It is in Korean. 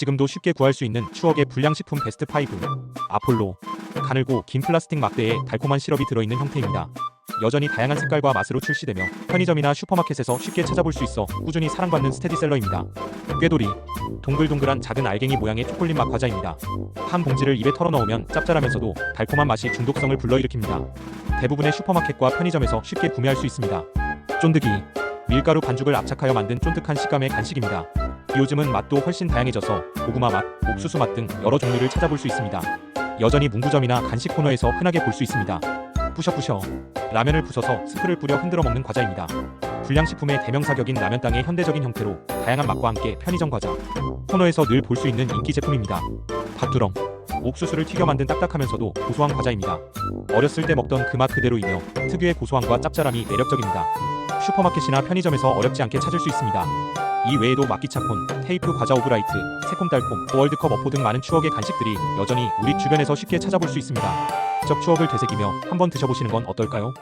지금도 쉽게 구할 수 있는 추억의 불량식품 베스트 5 아폴로 가늘고 긴 플라스틱 막대에 달콤한 시럽이 들어있는 형태입니다. 여전히 다양한 색깔과 맛으로 출시되며 편의점이나 슈퍼마켓에서 쉽게 찾아볼 수 있어 꾸준히 사랑받는 스테디셀러입니다. 꾀돌이 동글동글한 작은 알갱이 모양의 초콜릿 맛 과자입니다. 한 봉지를 입에 털어 넣으면 짭짤하면서도 달콤한 맛이 중독성을 불러일으킵니다. 대부분의 슈퍼마켓과 편의점에서 쉽게 구매할 수 있습니다. 쫀득이 밀가루 반죽을 압착하여 만든 쫀득한 식감의 간식입니다. 요즘은 맛도 훨씬 다양해져서 고구마 맛, 옥수수 맛 등 여러 종류를 찾아볼 수 있습니다. 여전히 문구점이나 간식 코너에서 흔하게 볼 수 있습니다. 부셔부셔 라면을 부숴서 스프를 뿌려 흔들어 먹는 과자입니다. 불량식품의 대명사격인 라면 땅의 현대적인 형태로 다양한 맛과 함께 편의점 과자 코너에서 늘 볼 수 있는 인기 제품입니다. 밭두렁 옥수수를 튀겨 만든 딱딱하면서도 고소한 과자입니다. 어렸을 때 먹던 그 맛 그대로이며 특유의 고소함과 짭짤함이 매력적입니다. 슈퍼마켓이나 편의점에서 어렵지 않게 찾을 수 있습니다. 이 외에도 마끼차콘, 테이프 과자 오브라이트, 새콤달콤, 월드컵 어포 등 많은 추억의 간식들이 여전히 우리 주변에서 쉽게 찾아볼 수 있습니다. 적 추억을 되새기며 한번 드셔보시는 건 어떨까요?